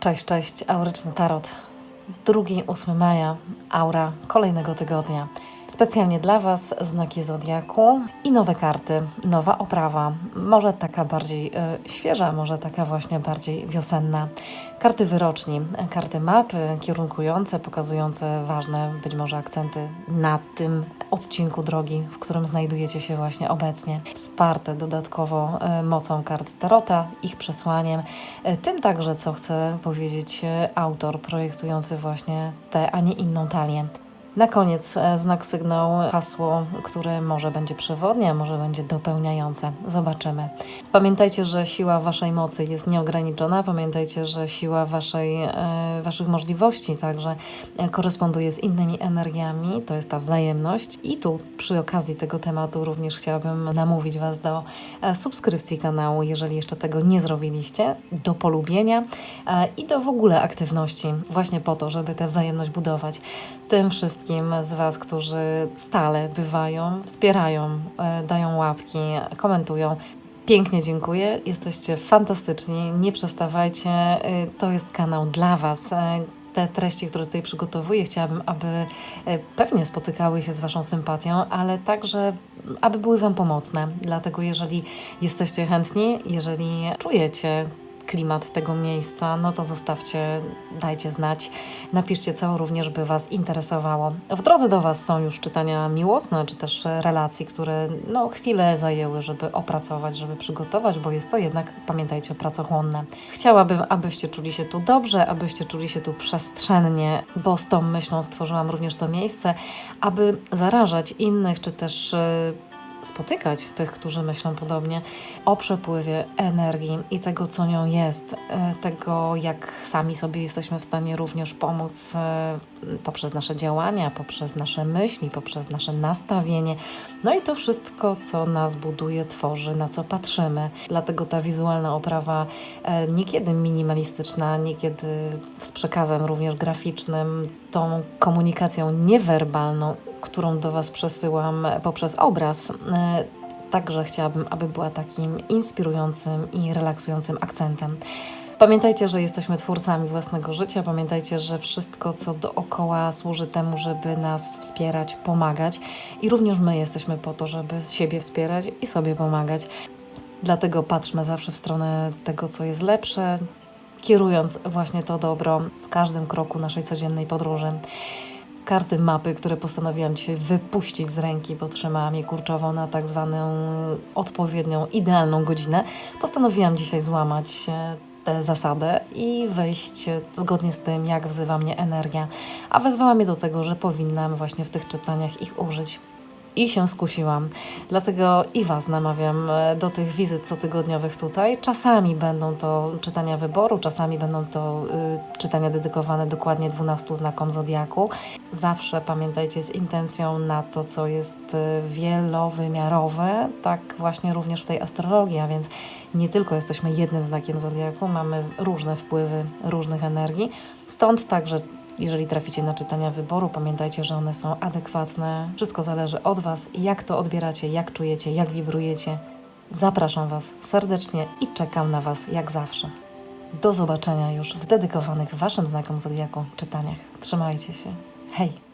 Cześć, cześć, Auryczny Tarot. 2-8 maja, aura kolejnego tygodnia. Specjalnie dla Was znaki Zodiaku i nowe karty, nowa oprawa, może taka bardziej e, świeża, może taka właśnie bardziej wiosenna. Karty wyroczni, karty mapy kierunkujące, pokazujące ważne być może akcenty na tym odcinku drogi, w którym znajdujecie się właśnie obecnie. Wsparte dodatkowo e, mocą kart Tarota, ich przesłaniem, e, tym także, co chce powiedzieć autor projektujący właśnie tę, a nie inną talię. Na koniec e, znak sygnał, hasło, które może będzie przewodnie, a może będzie dopełniające. Zobaczymy. Pamiętajcie, że siła Waszej mocy jest nieograniczona. Pamiętajcie, że siła waszej, e, Waszych możliwości także e, koresponduje z innymi energiami. To jest ta wzajemność. I tu przy okazji tego tematu również chciałabym namówić Was do subskrypcji kanału, jeżeli jeszcze tego nie zrobiliście, do polubienia i do w ogóle aktywności, właśnie po to, żeby tę wzajemność budować. Tym wszystkim z Was, którzy stale bywają, wspierają, e, dają łapki, komentują. Pięknie dziękuję, jesteście fantastyczni, nie przestawajcie, e, to jest kanał dla Was. E, Te treści, które tutaj przygotowuję, chciałabym, aby pewnie spotykały się z Waszą sympatią, ale także, aby były Wam pomocne. Dlatego, jeżeli jesteście chętni, jeżeli czujecie klimat tego miejsca, no to zostawcie, dajcie znać, napiszcie, co również by Was interesowało. W drodze do Was są już czytania miłosne, czy też relacji, które no, chwilę zajęły, żeby opracować, żeby przygotować, bo jest to jednak, pamiętajcie, pracochłonne. Chciałabym, abyście czuli się tu dobrze, abyście czuli się tu przestrzennie, bo z tą myślą stworzyłam również to miejsce, aby zarażać innych, czy też e, spotykać tych, którzy myślą podobnie, o przepływie energii i tego, co nią jest, e, tego, jak sami sobie jesteśmy w stanie również pomóc e, poprzez nasze działania, poprzez nasze myśli, poprzez nasze nastawienie. No i to wszystko, co nas buduje, tworzy, na co patrzymy. Dlatego ta wizualna oprawa e, niekiedy minimalistyczna, niekiedy z przekazem również graficznym, tą komunikacją niewerbalną, którą do Was przesyłam poprzez obraz. e, Także chciałabym, aby była takim inspirującym i relaksującym akcentem. Pamiętajcie, że jesteśmy twórcami własnego życia. Pamiętajcie, że wszystko, co dookoła, służy temu, żeby nas wspierać, pomagać. I również my jesteśmy po to, żeby siebie wspierać i sobie pomagać. Dlatego patrzmy zawsze w stronę tego, co jest lepsze, kierując właśnie to dobro w każdym kroku naszej codziennej podróży. Karty mapy, które postanowiłam dzisiaj wypuścić z ręki, bo trzymałam je kurczowo na tak zwaną odpowiednią, idealną godzinę, postanowiłam dzisiaj złamać e, tę zasadę i wejść e, zgodnie z tym, jak wzywa mnie energia. A wezwała mnie do tego, że powinnam właśnie w tych czytaniach ich użyć. I się skusiłam. Dlatego i Was namawiam e, do tych wizyt cotygodniowych tutaj. Czasami będą to czytania wyboru, czasami będą to y, czytania dedykowane dokładnie 12 znakom Zodiaku. Zawsze pamiętajcie z intencją na to, co jest y, wielowymiarowe, tak właśnie również w tej astrologii, a więc nie tylko jesteśmy jednym znakiem Zodiaku, mamy różne wpływy różnych energii. Stąd także jeżeli traficie na czytania wyboru, pamiętajcie, że one są adekwatne. Wszystko zależy od Was, jak to odbieracie, jak czujecie, jak wibrujecie. Zapraszam Was serdecznie i czekam na Was jak zawsze. Do zobaczenia już w dedykowanych Waszym znakom Zodiaku czytaniach. Trzymajcie się. Hej!